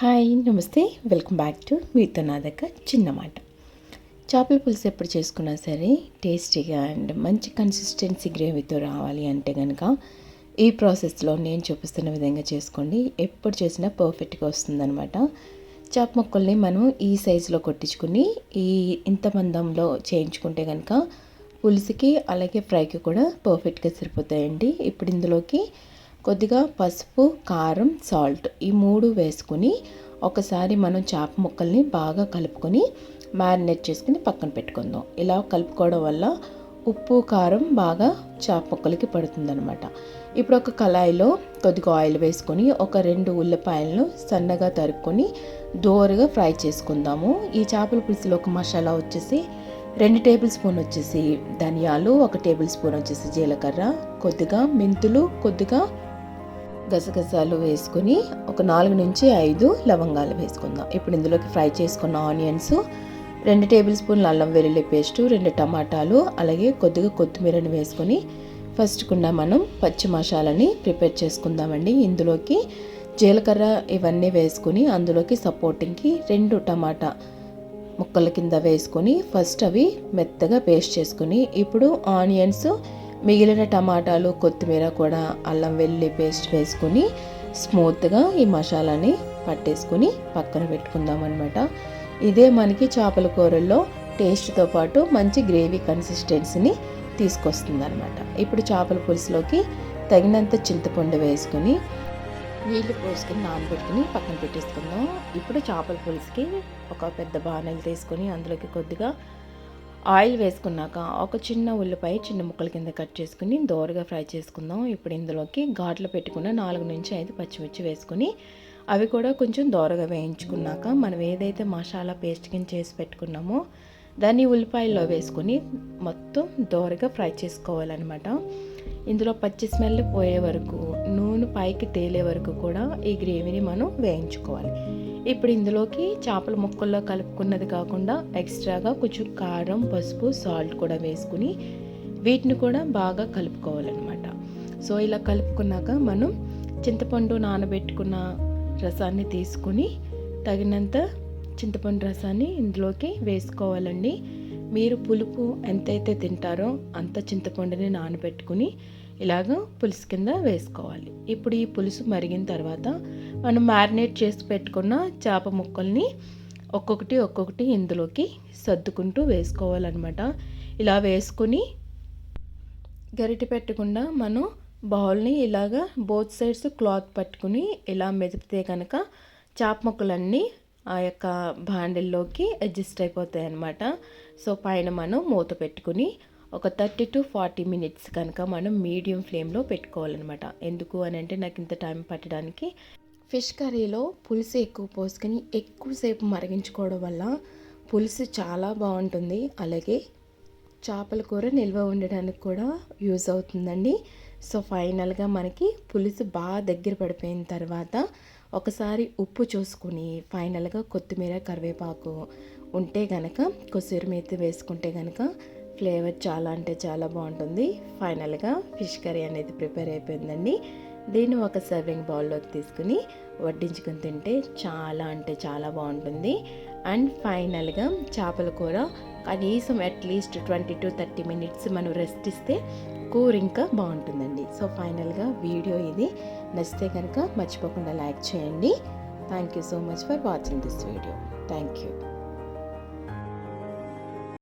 Hi నమస్తే. Welcome back to మీతో నా దగ్గర చిన్న మాట. చేపల పులుసు ఎప్పుడు చేసుకున్నా సరే టేస్టీగా అండ్ మంచి కన్సిస్టెన్సీ గ్రేవీతో రావాలి అంటే కనుక ఈ ప్రాసెస్లో నేను చూపిస్తున్న విధంగా చేసుకోండి. ఎప్పుడు చేసినా పర్ఫెక్ట్గా వస్తుందనమాట చేప మొక్కల్ని మనం ఈ సైజులో కొట్టించుకుని ఈ ఇంత మందంలో చేయించుకుంటే కనుక పులుసుకి అలాగే ఫ్రైకి కూడా పర్ఫెక్ట్గా సరిపోతాయండి. ఇప్పుడు ఇందులోకి కొద్దిగా పసుపు కారం సాల్ట్ ఈ మూడు వేసుకుని ఒకసారి మనం చేప ముక్కల్ని బాగా కలుపుకొని మ్యారినేట్ చేసుకుని పక్కన పెట్టుకుందాం. ఇలా కలుపుకోవడం వల్ల ఉప్పు కారం బాగా చేప ముక్కలకి పడుతుందనమాట ఇప్పుడు ఒక కళాయిలో కొద్దిగా ఆయిల్ వేసుకొని ఒక రెండు ఉల్లిపాయలను సన్నగా తరుక్కొని దోరగా ఫ్రై చేసుకుందాము. ఈ చేపల పులుసులో ఒక మసాలా వచ్చేసి రెండు టేబుల్ స్పూన్ వచ్చేసి ధనియాలు ఒక టేబుల్ స్పూన్ వచ్చేసి జీలకర్ర కొద్దిగా మెంతులు కొద్దిగా గసగసాలు వేసుకొని ఒక నాలుగు నుంచి ఐదు లవంగాలు వేసుకుందాం. ఇప్పుడు ఇందులోకి ఫ్రై చేసుకున్న ఆనియన్స్ రెండు టేబుల్ స్పూన్ల అల్లం వెల్లుల్లి పేస్టు రెండు టమాటాలు అలాగే కొద్దిగా కొత్తిమీరని వేసుకొని ఫస్ట్ కూడా మనం పచ్చి మసాలాని ప్రిపేర్ చేసుకుందామండి. ఇందులోకి జీలకర్ర ఇవన్నీ వేసుకుని అందులోకి సపోర్టింగ్కి రెండు టమాటా ముక్కల కింద వేసుకొని ఫస్ట్ అవి మెత్తగా పేస్ట్ చేసుకుని ఇప్పుడు ఆనియన్స్ మిగిలిన టమాటాలు కొత్తిమీర కూడా అల్లం వెల్లుల్లి పేస్ట్ వేసుకుని స్మూత్గా ఈ మసాలాని పట్టేసుకుని పక్కన పెట్టుకుందాం అనమాట ఇదే మనకి చేపల కూరల్లో టేస్ట్తో పాటు మంచి గ్రేవీ కన్సిస్టెన్సీని తీసుకొస్తుంది అనమాట ఇప్పుడు చేపల పులుసులోకి తగినంత చింతపండు వేసుకుని నీళ్ళు పోసుకొని నానబెట్టుకుని పక్కన పెట్టేసుకుందాం. ఇప్పుడు చేపల పులుసుకి ఒక పెద్ద బాణలు తీసుకొని అందులోకి కొద్దిగా ఆయిల్ వేసుకున్నాక ఒక చిన్న ఉల్లిపాయ చిన్న ముక్కల కింద కట్ చేసుకుని దోరగా ఫ్రై చేసుకుందాం. ఇప్పుడు ఇందులోకి ఘాట్లు పెట్టుకున్న నాలుగు నుంచి ఐదు పచ్చిమిర్చి వేసుకుని అవి కూడా కొంచెం దోరగా వేయించుకున్నాక మనం ఏదైతే మసాలా పేస్ట్ కింద చేసి పెట్టుకున్నామో దాన్ని ఉల్లిపాయల్లో వేసుకొని మొత్తం దోరగా ఫ్రై చేసుకోవాలన్నమాట. ఇందులో పచ్చి స్మెల్ పోయే వరకు నూనె పైకి తేలే వరకు కూడా ఈ గ్రేవీని మనం వేయించుకోవాలి. ఇప్పుడు ఇందులోకి చేపల ముక్కల్లో కలుపుకున్నది కాకుండా ఎక్స్ట్రాగా కొంచెం కారం పసుపు సాల్ట్ కూడా వేసుకుని వీటిని కూడా బాగా కలుపుకోవాలన్నమాట. సో ఇలా కలుపుకున్నాక మనం చింతపండు నానబెట్టుకున్న రసాన్ని తీసుకుని తగినంత చింతపండు రసాన్ని ఇందులోకి వేసుకోవాలండి. మీరు పులుపు ఎంతైతే తింటారో అంత చింతపండుని నానబెట్టుకుని ఇలాగ పులుసు కింద వేసుకోవాలి. ఇప్పుడు ఈ పులుసు మరిగిన తర్వాత మనం మ్యారినేట్ చేసి పెట్టుకున్న చేప ముక్కల్ని ఒక్కొక్కటి ఒక్కొక్కటి ఇందులోకి సర్దుకుంటూ వేసుకోవాలన్నమాట. ఇలా వేసుకుని గరిటె పెట్టకుండా మనం బౌల్ని ఇలాగా బోత్ సైడ్స్ క్లాత్ పట్టుకుని ఇలా మెదిపితే కనుక చేప ముక్కలన్నీ ఆ యొక్క బాండిల్లోకి అడ్జస్ట్ అయిపోతాయి అన్నమాట సో పైన మనం మూత పెట్టుకుని ఒక థర్టీ టు ఫార్టీ మినిట్స్ కనుక మనం మీడియం ఫ్లేమ్లో పెట్టుకోవాలన్నమాట. ఎందుకు అని అంటే నాకు ఇంత టైం పట్టడానికి. ఫిష్ కర్రీలో పులుసు ఎక్కువ పోసుకొని ఎక్కువసేపు మరిగించుకోవడం వల్ల పులుసు చాలా బాగుంటుంది. అలాగే చేపల కూర నిల్వ ఉండడానికి కూడా యూజ్ అవుతుందండి. సో ఫైనల్గా మనకి పులుసు బాగా దగ్గర పడిపోయిన తర్వాత ఒకసారి ఉప్పు చూసుకుని ఫైనల్గా కొత్తిమీర కరివేపాకు ఉంటే కనుక కొసూరు మేతి వేసుకుంటే కనుక ఫ్లేవర్ చాలా అంటే చాలా బాగుంటుంది. ఫైనల్గా ఫిష్ కర్రీ అనేది ప్రిపేర్ అయిపోయిందండి. దీన్ని ఒక సర్వింగ్ బౌల్లోకి తీసుకుని వడ్డించుకుని తింటే చాలా అంటే చాలా బాగుంటుంది. అండ్ ఫైనల్గా చేపల కూర కనీసం at least twenty to thirty minutes మనం రెస్ట్ ఇస్తే కూర ఇంకా బాగుంటుందండి. సో ఫైనల్గా వీడియో ఇది. నచ్చితే కనుక మర్చిపోకుండా లైక్ చేయండి. Thank you so much for watching this video thank you